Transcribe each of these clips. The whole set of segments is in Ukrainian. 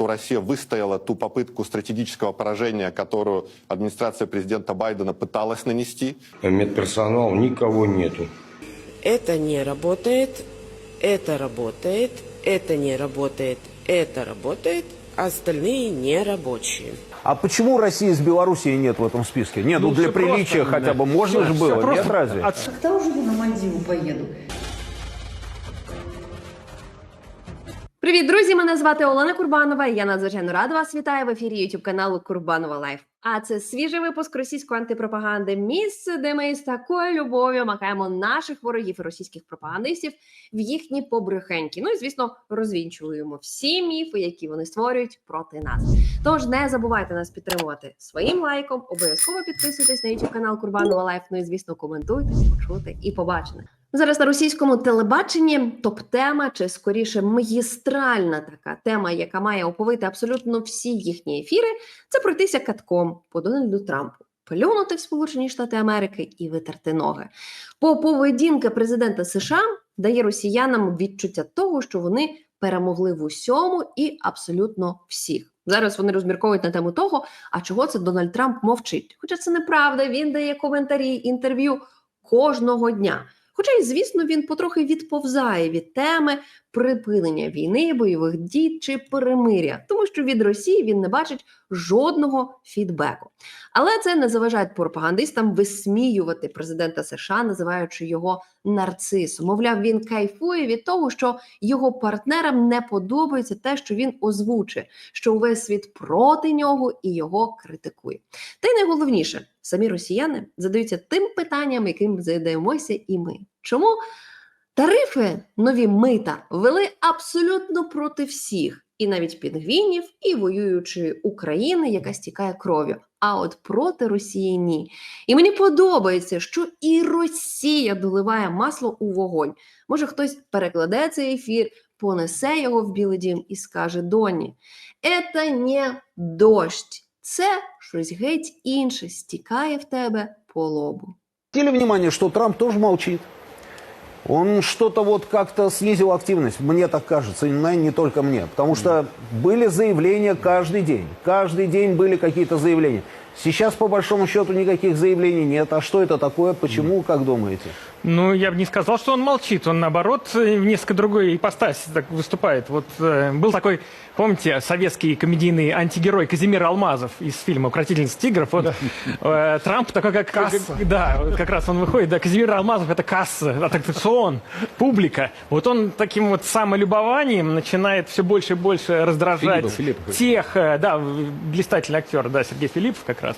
что Россия выстояла ту попытку стратегического поражения, которую администрация президента Байдена пыталась нанести. Медперсонал никого нету. Это не работает, это работает, это не работает, это работает, а остальные не рабочие. А почему России с Белоруссией нет в этом списке? Нет, ну, Ну, для приличия просто, хотя да. бы можно Всё- же было, просто нет разве? от- Когда уже я на Мальдивы поеду? Привіт, друзі! Мене звати Олена Курбанова. Я надзвичайно рада вас вітаю в ефірі YouTube каналу Курбанова Лайф. А це свіжий випуск російської антипропаганди. Місце, де ми з такою любов'ю макаємо наших ворогів і російських пропагандистів в їхні побрехеньки. Ну і звісно, розвінчуємо всі міфи, які вони створюють проти нас. Тож не забувайте нас підтримувати своїм лайком. Обов'язково підписуйтесь на YouTube канал Курбанова Лайф. Ну і звісно, коментуйте, почути і побачене. Зараз на російському телебаченні топ-тема, чи скоріше магістральна така тема, яка має оповити абсолютно всі їхні ефіри, це пройтися катком по Дональду Трампу, плюнути в Сполучені Штати Америки і витерти ноги. По поведінка президента США дає росіянам відчуття того, що вони перемогли в усьому і абсолютно всіх. Зараз вони розмірковують на тему того, а чого це Дональд Трамп мовчить. Хоча це неправда, він дає коментарі, інтерв'ю кожного дня. Хоча й, звісно, він потрохи відповзає від теми припинення війни, бойових дій чи перемиря, тому що від Росії він не бачить жодного фідбеку. Але це не заважає пропагандистам висміювати президента США, називаючи його нарцисом. Мовляв, він кайфує від того, що його партнерам не подобається те, що він озвучує, що увесь світ проти нього і його критикує. Та й найголовніше, самі росіяни задаються тим питанням, яким задаємося і ми. Чому тарифи нові мита ввели абсолютно проти всіх, і навіть пінгвінів, і воюючої України, яка стікає кров'ю. А от проти Росії ні. І мені подобається, що і Росія доливає масло у вогонь. Може, хтось перекладе цей ефір, понесе його в Білий Дім і скаже Доні: «Це не дощ, це щось геть інше стікає в тебе по лобу. Обратили внимание, что Трамп тоже молчит. Он что-то вот как-то снизил активность, мне так кажется, и, наверное, не только мне. Потому что были заявления каждый день. Каждый день были какие-то заявления. Сейчас, по большому счету, никаких заявлений нет. А что это такое? Почему, как думаете? Ну, я бы не сказал, что он молчит. Он, наоборот, в несколько другой ипостаси так выступает. Вот э, был такой, помните, советский комедийный антигерой Казимир Алмазов из фильма «Укротительница тигров». Вот, э, Трамп такой, как... Касса. Да, вот как раз он выходит. Да, Казимир Алмазов – это касса, аттракцион, публика. Вот он таким вот самолюбованием начинает все больше и больше раздражать Филиппов, Филиппов. тех, э, да, блистательный актер, да, Сергей Филиппов как раз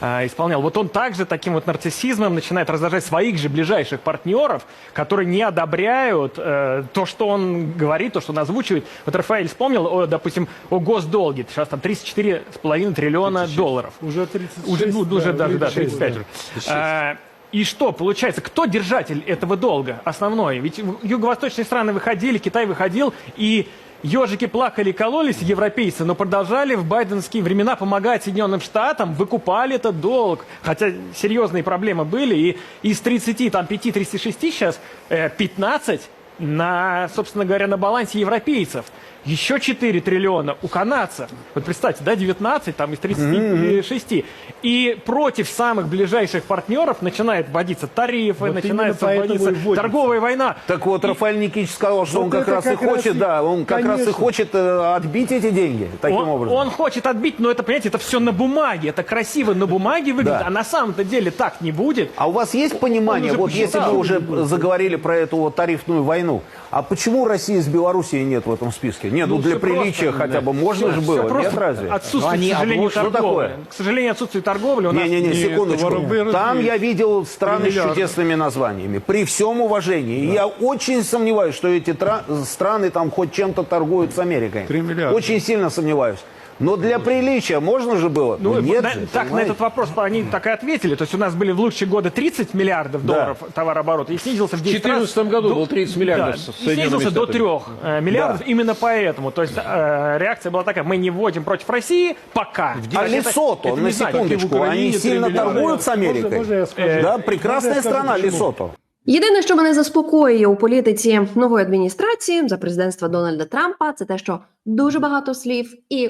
э, исполнял. Вот он также таким вот нарциссизмом начинает раздражать своих же ближайших партнеров, которые не одобряют э, то, что он говорит, то, что он озвучивает. Вот Рафаэль вспомнил, о, допустим, о госдолге. Сейчас там 34,5 триллиона долларов. Уже 36. Уже, ну, уже да, даже, да, 36, 35 уже. А, И что, получается, кто держатель этого долга основной? Ведь юго-восточные страны выходили, Китай выходил, и ежики плакали и кололись, европейцы, но продолжали в байденские времена помогать Соединенным Штатам, выкупали этот долг. Хотя серьезные проблемы были, и из 30, там, 5-36 сейчас э, 15 на, собственно говоря, на балансе европейцев. Еще 4 триллиона у канадцев. Вот представьте, да, 19 там из 36. И против самых ближайших партнеров начинает вводиться тарифы, Вот начинает вводиться и торговая война. Так вот, И- Рафаэль Никитич сказал, что Вот он как раз и как раз хочет, и- да, он как раз и Конечно. хочет э, отбить эти деньги таким он, образом. он хочет отбить, но это, понимаете, это все на бумаге. Это красиво на бумаге выглядит, Да. а на самом-то деле так не будет. А у вас есть понимание, вот если мы уже заговорили про эту вот тарифную войну, а почему России с Белоруссией нет в этом списке? Нет, ну, Ну, для приличия просто, хотя бы можно Всё- же было, просто нет разве? Отсутствует, Ну, они к сожалению, обложены. Что торговли. такое? К сожалению, отсутствует торговли. У нас Не-не-не, секундочку. воробы Там я видел страны с чудесными названиями. При всем уважении. И Я очень сомневаюсь, что эти тра- страны там хоть чем-то торгуют с Америкой. Три миллиарда. Очень сильно сомневаюсь. Но для приличия можно же было? Ну, нет на- же, так на этот вопрос они так и ответили. То есть у нас были в лучшие годы 30 миллиардов Да. долларов товарооборота и снизился в 10 В 2014 году До- был 30 миллиардов да, и снизился до Штатами. 3 миллиардов Да. именно поэтому. То есть э, реакция была такая, мы не вводим против России пока. А Лесото, это на секундочку, они сильно торгуют с Америкой? Можно- можно я скажу? Да, прекрасная страна? Лесото. Єдине, що мене заспокоює у політиці нової адміністрації за президентства Дональда Трампа, це те, що дуже багато слів і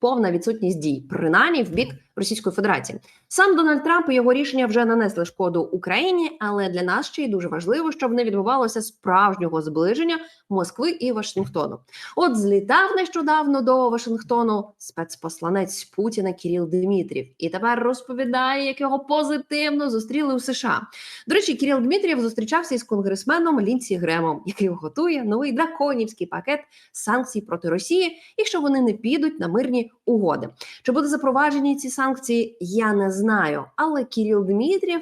повна відсутність дій, принаймні в бік Російської Федерації. Сам Дональд Трамп і його рішення вже нанесли шкоду Україні, але для нас ще й дуже важливо, щоб не відбувалося справжнього зближення Москви і Вашингтону. От злітав нещодавно до Вашингтону спецпосланець Путіна Кіріл Дмитрів, і тепер розповідає, як його позитивно зустріли у США. До речі, Кіріл Дмитрів зустрічався із конгресменом Лінсі Гремом, який готує новий драконівський пакет санкцій проти Росії, якщо вони не підуть на мирні угоди. Чи будуть запроваджені ці санкції, я не знаю. Але Кіріл Дмитрів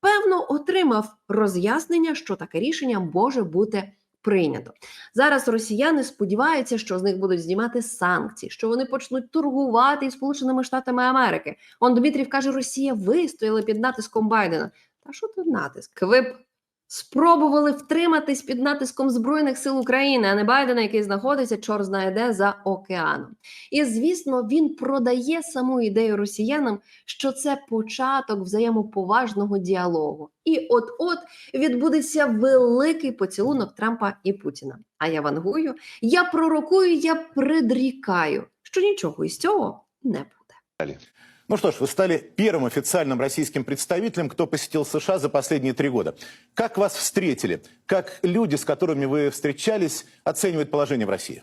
певно отримав роз'яснення, що таке рішення може бути. Прийнято зараз. Росіяни сподіваються, що з них будуть знімати санкції, що вони почнуть торгувати із Сполученими Штатами Америки. Он Дмитрів каже, Росія вистояла під натиском Байдена. Та що тут натиск? Ви б спробували втриматись під натиском Збройних сил України, а не Байдена, який знаходиться чор знає де за океаном. І звісно, він продає саму ідею росіянам, що це початок взаємоповажного діалогу. І от-от відбудеться великий поцілунок Трампа і Путіна. А я вангую, я пророкую, я предрікаю, що нічого із цього не буде. Ну что ж, вы стали первым официальным российским представителем, кто посетил США за последние три года. Как вас встретили? Как люди, с которыми вы встречались, оценивают положение в России?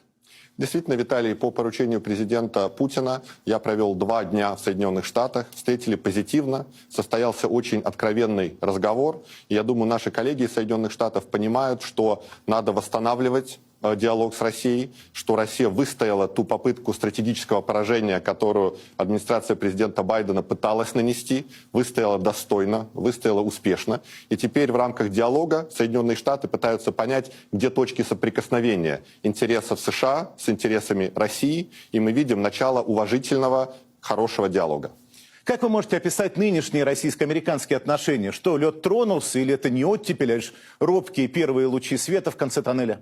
Действительно, Виталий, по поручению президента Путина я провел два дня в Соединенных Штатах, встретили позитивно, состоялся очень откровенный разговор. Я думаю, наши коллеги из Соединенных Штатов понимают, что надо восстанавливать диалог с Россией, что Россия выстояла ту попытку стратегического поражения, которую администрация президента Байдена пыталась нанести, выстояла достойно, выстояла успешно. И теперь в рамках диалога Соединенные Штаты пытаются понять, где точки соприкосновения интересов США с интересами России, и мы видим начало уважительного, хорошего диалога. Как вы можете описать нынешние российско-американские отношения? Что, лед тронулся или это не оттепель, а лишь робкие первые лучи света в конце тоннеля?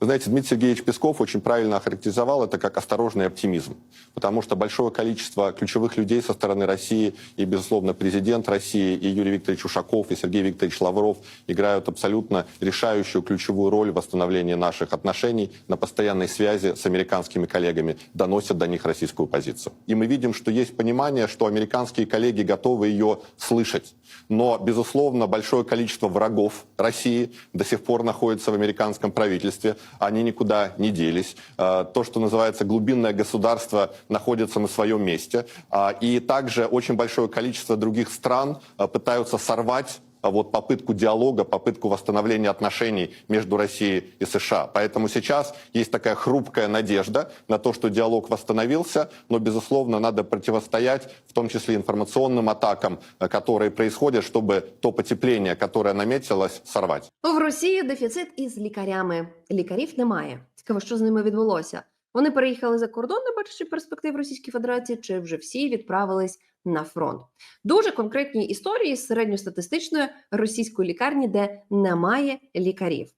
Вы знаете, Дмитрий Сергеевич Песков очень правильно охарактеризовал это как осторожный оптимизм, потому что большое количество ключевых людей со стороны России и, безусловно, президент России, и Юрий Викторович Ушаков, и Сергей Викторович Лавров играют абсолютно решающую ключевую роль в восстановлении наших отношений на постоянной связи с американскими коллегами, доносят до них российскую позицию. И мы видим, что есть понимание, что американские коллеги готовы ее слышать. Но, безусловно, большое количество врагов России до сих пор находится в американском правительстве. Они никуда не делись. Э, То, что называется глубинное государство, находится на своем месте. А, И также очень большое количество других стран э, пытаются сорвать а вот попытку диалога, попытку восстановления отношений между Россией и США. Поэтому сейчас есть такая хрупкая надежда на то, что диалог восстановился, но, безусловно, надо противостоять, в том числе информационным атакам, э, которые происходят, чтобы то потепление, которое наметилось, сорвать. В Росії дефіцит із лікарями. Лікарів немає. Цікаво, що з ними відбулося. Вони переїхали за кордон, не бачачи перспектив Російської Федерації, чи вже всі відправились на фронт. Дуже конкретні історії з середньостатистичної російської лікарні, де немає лікарів.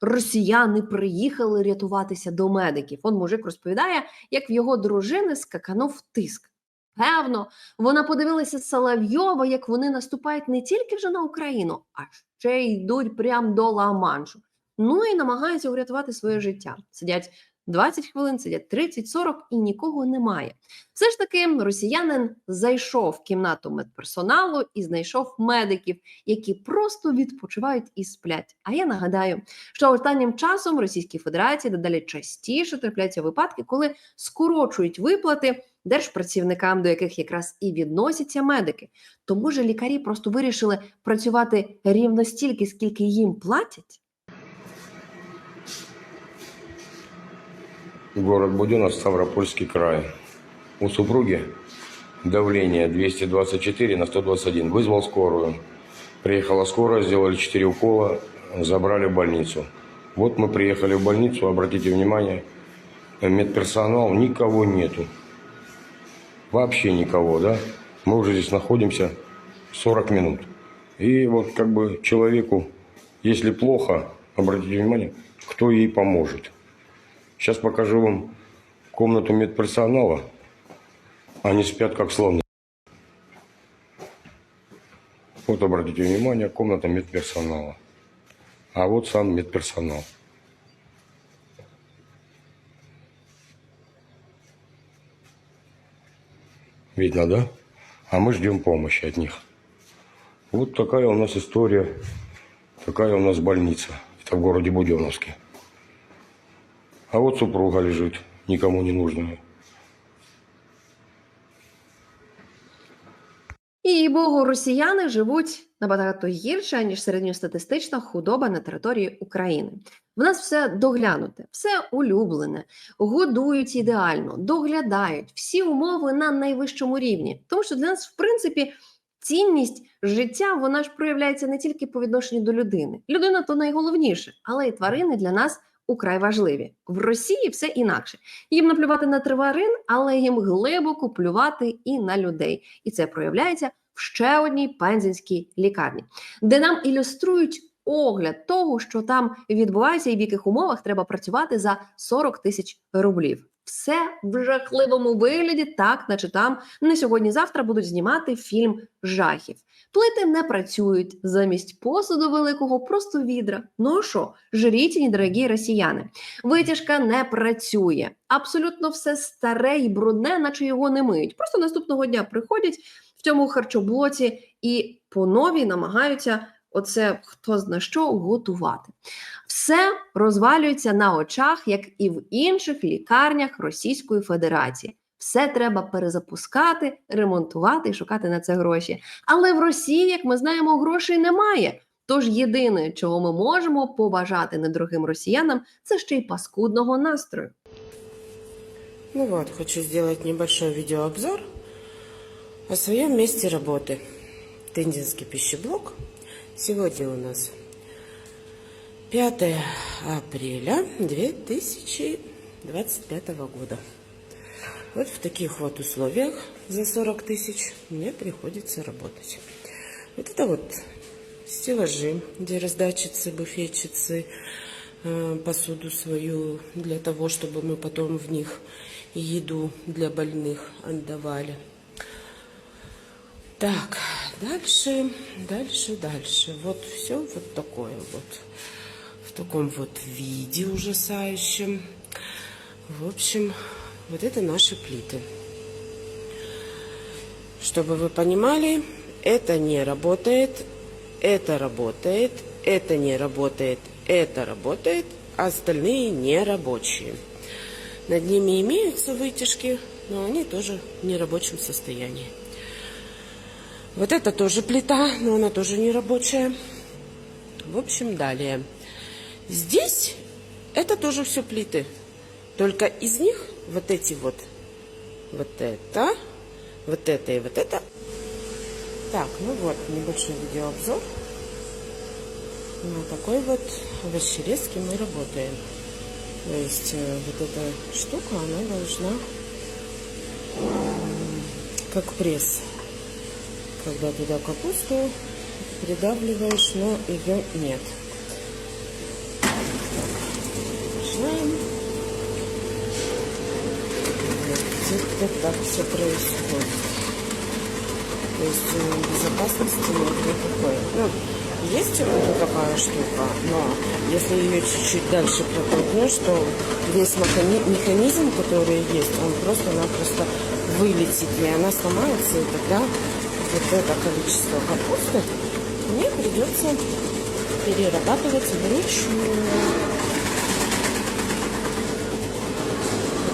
Росіяни приїхали рятуватися до медиків. Он мужик розповідає, як в його дружини скаканув тиск. Певно, вона подивилася Соловйова, як вони наступають не тільки вже на Україну, а ще йдуть прямо до Ла-Маншу. Ну і намагаються врятувати своє життя. Сидять 20 хвилин, сидять 30-40 і нікого немає. Все ж таки, росіянин зайшов в кімнату медперсоналу і знайшов медиків, які просто відпочивають і сплять. А я нагадаю, що останнім часом в Російській Федерації дедалі частіше трапляються випадки, коли скорочують виплати держпрацівникам, до яких якраз і відносяться медики. Тому ж лікарі просто вирішили працювати рівно стільки, скільки їм платять. Город Буденнов, Ставропольский край. У супруги давление 224 на 121. Вызвал скорую. Приехала скорая, сделали 4 укола, забрали в больницу. Вот мы приехали в больницу, обратите внимание, медперсонал, никого нету. Вообще никого, да? Мы уже здесь находимся 40 минут. И вот как бы человеку, если плохо, обратите внимание, кто ей поможет. Сейчас покажу вам комнату медперсонала. Они спят как слоны. Вот обратите внимание, комната медперсонала. А вот сам медперсонал. Видно, да? А мы ждем помощи от них. Вот такая у нас история, такая у нас больница. Это в городе Буденновске. А вот супруга лежит, никому не нужная. І богу, росіяни живуть набагато гірше, ніж середньостатистична худоба на території України. В нас все доглянуте, все улюблене, годують ідеально, доглядають всі умови на найвищому рівні. Тому що для нас, в принципі, цінність життя вона ж проявляється не тільки по відношенню до людини. Людина то найголовніше, але й тварини для нас украй важливі. В Росії все інакше. Їм наплювати на тварин, але їм глибоко плювати і на людей. І це проявляється в ще одній пензенській лікарні, де нам ілюструють огляд того, що там відбувається, і в яких умовах треба працювати за 40 тисяч рублів. Все в жахливому вигляді, так наче там не сьогодні-завтра будуть знімати фільм жахів. Плити не працюють замість посуду великого, просто відра. Ну що, жріть, дорогі росіяни. Витяжка не працює. Абсолютно все старе і брудне, наче його не миють. Просто наступного дня приходять в цьому харчоблоці і по новій намагаються оце хто зна що готувати. Все розвалюється на очах, як і в інших лікарнях Російської Федерації. Все треба перезапускати, ремонтувати і шукати на це гроші. Але в Росії, як ми знаємо, грошей немає. Тож єдине, чого ми можемо побажати недорогим росіянам, це ще й паскудного настрою. Ну вот, хочу сделать небольшой видеообзор о своем месте работы. Тендинский пищеблок. Сегодня у нас 5 апреля 2025 года. Вот в таких вот условиях за 40 тысяч мне приходится работать. Вот это вот стеллажи, где раздатчицы, буфетчицы, э, посуду свою для того, чтобы мы потом в них еду для больных отдавали. Так, дальше, дальше, дальше. Вот все вот такое вот. В таком вот виде ужасающем. В общем, вот это наши плиты. Чтобы вы понимали, это не работает, это работает, это не работает, это работает, а остальные не рабочие. Над ними имеются вытяжки, но они тоже в нерабочем состоянии. Вот это тоже плита, но она тоже не рабочая. В общем, далее. Здесь это тоже все плиты. Только из них вот эти вот, вот это, вот это и вот это. Так, ну вот, небольшой видеообзор. На такой вот овощерезке мы работаем. То есть э, вот эта штука, она должна как пресс. Когда туда капусту придавливаешь, но ее нет. Начинаем. Вот так все происходит. То есть э, безопасности нет никакой. Ну, есть вот такая штука, но если ее чуть-чуть дальше протолкнешь, то весь механи- механизм, который есть, он просто-напросто вылетит, и она сломается, и тогда вот это количество капусты мне придется перерабатывать вручную.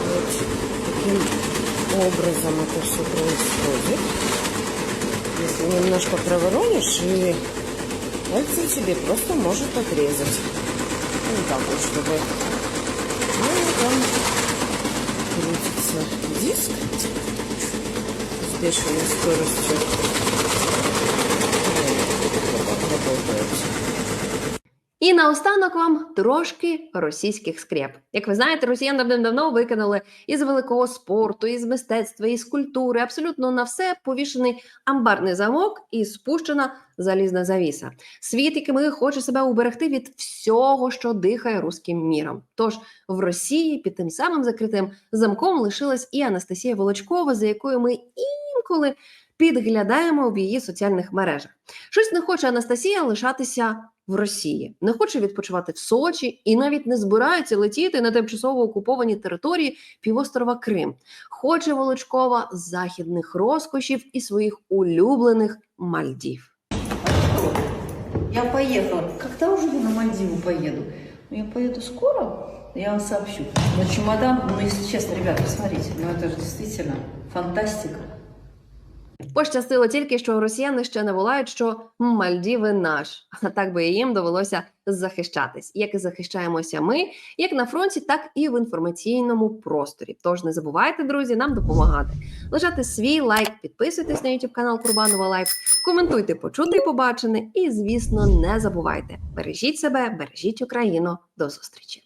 Вот таким образом это все происходит. Если немножко проворонишь, и пальцы тебе просто может отрезать. Ну, так вот, чтобы... Ну, там крутится диск с бешеной скоростью. Вот так работает. І наостанок вам трошки російських скреп. Як ви знаєте, росіян давним-давно викинули із великого спорту, із мистецтва, із культури. Абсолютно на все повішений амбарний замок і спущена залізна завіса. Світ, який хоче себе уберегти від всього, що дихає руським міром. Тож в Росії під тим самим закритим замком лишилась і Анастасія Волочкова, за якою ми інколи підглядаємо в її соціальних мережах. Щось не хоче Анастасія лишатися в Росії, не хоче відпочивати в Сочі і навіть не збирається летіти на тимчасово окуповані території півострова Крим. Хоче Волочкова західних розкошів і своїх улюблених Мальдів. Я поехала. Когда уже на Мальдивы поеду? Ну, я поеду скоро, я вам сообщу. Но чемодан, ну, если честно, ребята, посмотрите, ну, это же действительно фантастика. Пощастило тільки, що росіяни ще не волають, що Мальдіви наш. А так би їм довелося захищатись, як і захищаємося ми, як на фронті, так і в інформаційному просторі. Тож не забувайте, друзі, нам допомагати. Лишати свій лайк, підписуйтесь на YouTube канал Курбанова Лайф, коментуйте почути і побачене, і звісно, не забувайте. Бережіть себе, бережіть Україну. До зустрічі!